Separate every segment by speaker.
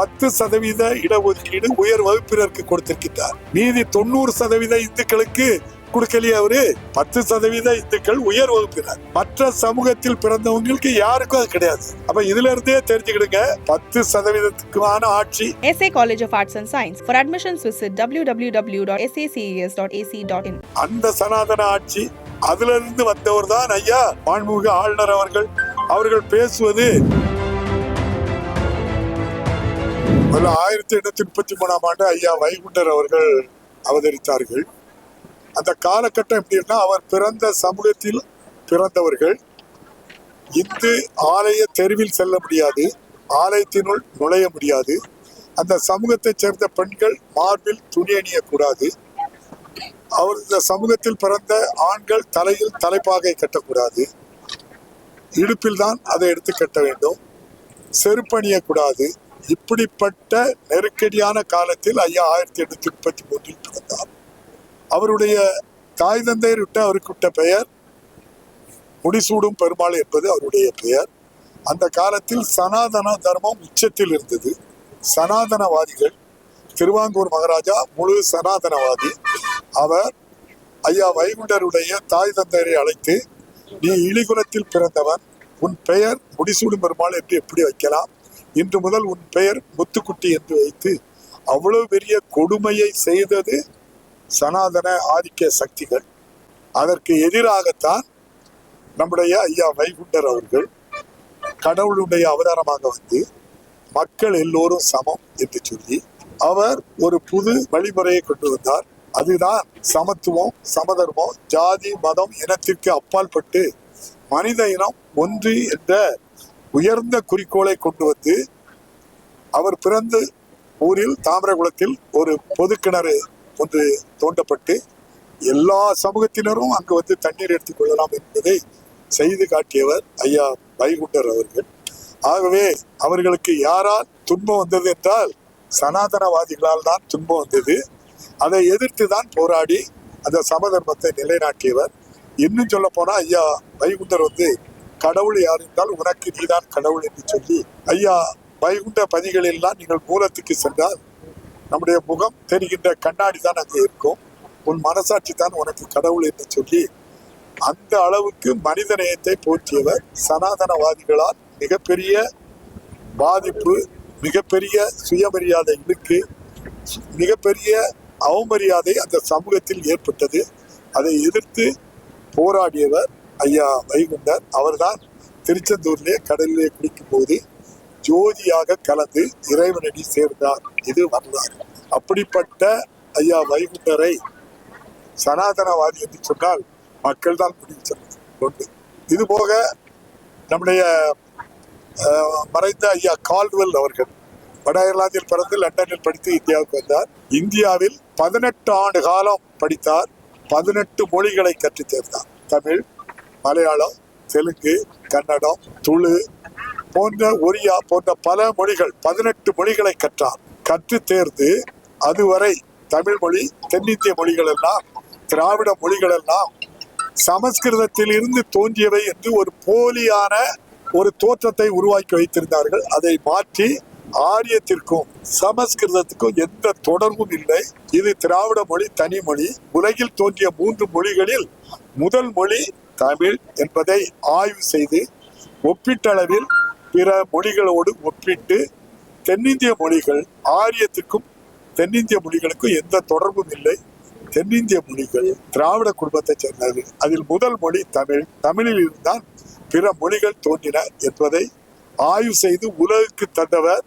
Speaker 1: பத்து சதவீத இடஒதுக்கீடு உயர் வகுப்பினருக்கு கொடுத்திருக்கிறார் மீதி தொண்ணூறு சதவீத இந்துக்களுக்கு கொடுக்கலையே அவரு. பத்து சதவீத இந்துக்கள் உயர் வகுப்பினர். மற்ற சமூகத்தில் பிறந்தவங்களுக்கு யாருக்கும் அது கிடையாது. அப்ப இதுல இருந்தே தெரிஞ்சுக்கிடுங்க. பத்து சதவீதத்துக்குமான ஆட்சி.
Speaker 2: SA College of Arts and Science. For admissions, visit www.saces.ac.in.
Speaker 1: அந்த சனாதன ஆட்சி. அதுல இருந்து வந்தவர் தான் ஐயா மாண்புமிகு ஆளுநர் அவர்கள். அவர்கள் பேசுவது முதல்ல ஆயிரத்தி எண்ணூத்தி முப்பத்தி மூணாம் ஆண்டு ஐயா வைகுண்டர் அவர்கள் அவதரித்தார்கள். அந்த காலகட்டம் எப்படின்னா அவர் பிறந்த சமூகத்தில் பிறந்தவர்கள். இந்து ஆலய தெருவில் செல்ல முடியாது ஆலயத்தினுள் நுழைய முடியாது. அந்த சமூகத்தைச் சேர்ந்த பெண்கள் மார்பில் துணி அணியக்கூடாது. அவர் இந்த சமூகத்தில் பிறந்த ஆண்கள் தலையில் தலைப்பாகை கட்டக்கூடாது. இடுப்பில் தான் அதை எடுத்து கட்ட வேண்டும். செருப்பணியக்கூடாது இப்படிப்பட்ட நெருக்கடியான காலத்தில் ஐயா ஆயிரத்தி எண்ணூத்தி முப்பத்தி மூன்றில் பிறந்தார். அவருடைய தாய் தந்தையர் விட்ட அவருக்கு விட்ட பெயர் முடிசூடும் பெருமாள் என்பது அவருடைய பெயர். அந்த காலத்தில் சனாதன தர்மம் உச்சத்தில் இருந்தது. சனாதனவாதிகள் திருவாங்கூர் மகாராஜா முழு சனாதனவாதி. அவர் ஐயா வைகுண்டருடைய தாய் தந்தையரை அழைத்து நீ இழிகுலத்தில் பிறந்தவன் உன் பெயர் முடிசூடும் பெருமாள் என்று எப்படி வைக்கலாம்? இன்று முதல் உன் பெயர் முத்துக்குட்டி என்று வைத்து அவ்வளவு பெரிய கொடுமையை செய்தது சனாதன ஆதிக்க சக்திகள். அதற்கு எதிராகத்தான் நம்முடைய ஐயா வைகுண்டர் அவர்கள் கடவுளுடைய அவதாரமாக வந்து மக்கள் எல்லோரும் சமம் என்று சொல்லி அவர் ஒரு புது வழிமுறையை கொண்டு வந்தார். அதுதான் சமத்துவம் சமதர்மம் ஜாதி மதம் இனத்திற்கு அப்பாற்பட்டு மனித இனம் ஒன்று என்ற உயர்ந்த குறிக்கோளை கொண்டு வந்து அவர் பிறந்த ஊரில் தாமிரகுளத்தில் ஒரு பொது கிணறு ஒன்று தோண்டப்பட்டு எல்லா சமூகத்தினரும் அங்கு வந்து தண்ணீர் எடுத்துக்கொள்ளலாம் என்பதை செய்து காட்டியவர் ஐயா வைகுண்டர் அவர்கள். ஆகவே அவர்களுக்கு யாரால் துன்பம் வந்தது என்றால் சனாதனவாதிகளால் தான் துன்பம் வந்தது. அதை எதிர்த்து தான் போராடி அந்த சமதர்மத்தை நிலைநாட்டியவர். இன்னும் சொல்ல போனால் ஐயா வைகுண்டர் வந்து கடவுள் யார் என்றால் உனக்கு நீதான் கடவுள் என்று சொல்லி ஐயா வைகுண்ட பதிகளெல்லாம் நீங்கள் மூலத்துக்கு சென்றால் நம்முடைய முகம் தெரிகின்ற கண்ணாடி தான் அங்கே இருக்கும். உன் மனசாட்சி தான் உனக்கு கடவுள் என்று சொல்லி அந்த அளவுக்கு மனித நேயத்தை போற்றியவர் சனாதனவாதிகளால் மிகப்பெரிய பாதிப்பு மிகப்பெரிய சுயமரியாதை இழுக்கு மிகப்பெரிய அவமரியாதை அந்த சமூகத்தில் ஏற்பட்டது. அதை எதிர்த்து போராடியவர் ஐயா வைகுண்டர் அவர்தான் திருச்செந்தூர்லேயே கடலிலே குளிக்கும் போது ஜோதியாக கலந்து இறைவனடி சேர்ந்தார். இது வரலாறு. அப்படிப்பட்ட ஐயா வைகுண்டரை சனாதனவாதி என்று சொன்னால் மக்கள் தான் முடிவு சொன்னது கொண்டு இது போக நம்முடைய மறைந்த ஐயா கால்வெல் அவர்கள் வட அயர்லாந்தில் பிறந்து லண்டனில் படித்து இந்தியாவுக்கு வந்தார். இந்தியாவில் பதினெட்டு ஆண்டு காலம் படித்தார். பதினெட்டு மொழிகளை கற்றுத் தேர்ந்தார் தமிழ் மலையாளம் தெலுங்கு கன்னடம் துளு போன்ற ஒரியா போன்ற பல மொழிகள் பதினெட்டு மொழிகளை கற்றார். கற்று தேர்ந்து அதுவரை தமிழ் மொழி தென்னிந்திய மொழிகள் எல்லாம் திராவிட மொழிகள் எல்லாம் சமஸ்கிருதத்தில் இருந்து தோன்றியவை என்று ஒரு போலியான ஒரு தோற்றத்தை உருவாக்கி வைத்திருந்தார்கள். அதை மாற்றி ஆரியத்திற்கும் சமஸ்கிருதத்துக்கும் எந்த தொடர்பும் இல்லை. இது திராவிட மொழி தனி மொழி. உலகில் தோன்றிய மூன்று மொழிகளில் முதல் மொழி தமிழ் என்பதை ஆய்வு செய்து ஒப்பீட்டளவில் பிற மொழிகளோடு ஒப்பிட்டு தென்னிந்திய மொழிகள் ஆரியத்துக்கும் தென்னிந்திய மொழிகளுக்கும் எந்த தொடர்பும் இல்லை. தென்னிந்திய மொழிகள் திராவிட குடும்பத்தைச் சேர்ந்தது. அதில் முதல் மொழி தமிழ். தமிழில் இருந்தால் பிற மொழிகள் தோன்றின என்பதை ஆய்வு செய்து உலகுக்கு தந்தவர்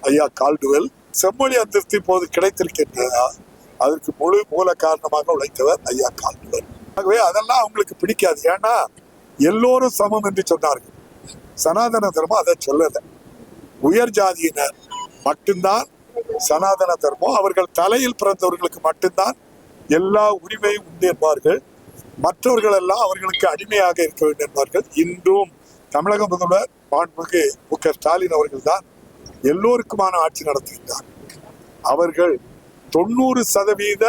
Speaker 1: ஐயா கால்டுவெல். செம்மொழி அந்தஸ்து இப்போது கிடைத்திருக்கின்றதா? அதற்கு முழு மூல காரணமாக உழைத்தவர் ஐயா கால்டுவெல். ஆகவே அதெல்லாம் அவங்களுக்கு பிடிக்காது. ஏன்னா எல்லோரும் சமம் என்று சொன்னார்கள். சனாதன தர்மம் அதை சொல்லலை. உயர் ஜாதியினர் மட்டும்தான் சனாதன தர்மம். அவர்கள் தலையில் பிறந்தவர்களுக்கு மட்டும்தான் எல்லா உரிமையும் உண்டு என்பார்கள். மற்றவர்கள் எல்லாம் அவர்களுக்கு அடிமையாக இருக்க வேண்டும் என்பார்கள். இன்றும் தமிழக முதல்வர் மாண்புமிகு மு க ஸ்டாலின் அவர்கள் தான் எல்லோருக்குமான ஆட்சி நடத்துகின்றார். அவர்கள் தொண்ணூறு சதவீத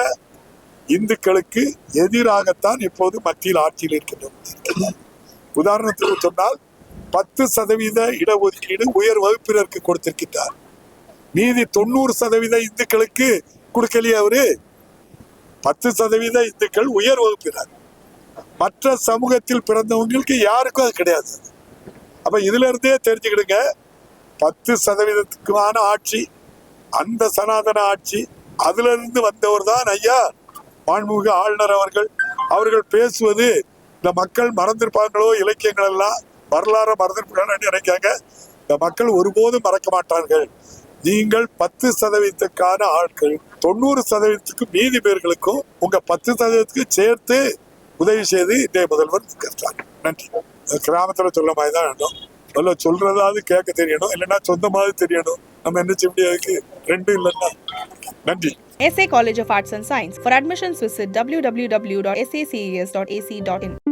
Speaker 1: இந்துக்களுக்கு எதிராகத்தான் இப்போது மத்தியில் ஆட்சியில் இருக்கின்றன உதாரணத்துக்கு சொன்னால் பத்து சதவீத இடஒதுக்கீடு உயர் வகுப்பினருக்கு கொடுத்திருக்கின்றார். மீதி தொண்ணூறு சதவீத இந்துக்களுக்கு கொடுக்கலையே அவரு. பத்து சதவீத இந்துக்கள் உயர் வகுப்பினர். மற்ற சமூகத்தில் பிறந்தவங்களுக்கு யாருக்கும் அது கிடையாது. அப்ப இதுல இருந்தே தெரிஞ்சுக்கிடுங்க. பத்து சதவீதத்துக்குமான ஆட்சி அந்த சனாதன ஆட்சி அதுல இருந்து வந்தவர் தான் ஐயா மாண்புமிகு ஆளுநர் அவர்கள் அவர்கள் பேசுவது இந்த மக்கள் மறந்திருப்பாங்களோ இலக்கியங்கள் எல்லாம் வரலாறு மறந்திருப்பாங்கன்னு நினைக்காங்க. இந்த மக்கள் ஒருபோதும் மறக்க மாட்டார்கள். நீங்கள் பத்து சதவீதத்துக்கான ஆட்கள் தொண்ணூறு சதவீதத்துக்கு மீதி பேர்களுக்கும் உங்க பத்து சதவீதத்துக்கு சேர்த்து உதவி செய்து இன்றைய முதல்வர் மு நன்றி. கிராமத்துல சொல்ல மாதிரி தான் வேண்டும் சொல்ல சொல்றதாவது கேட்க தெரியணும். இல்லைன்னா சொந்தமாவது தெரியணும். நம்ம என்ன செய்ய முடியாது ரெண்டும் இல்லைன்னா
Speaker 2: SA College of Arts and Science. For admissions, visit www.saces.ac.in.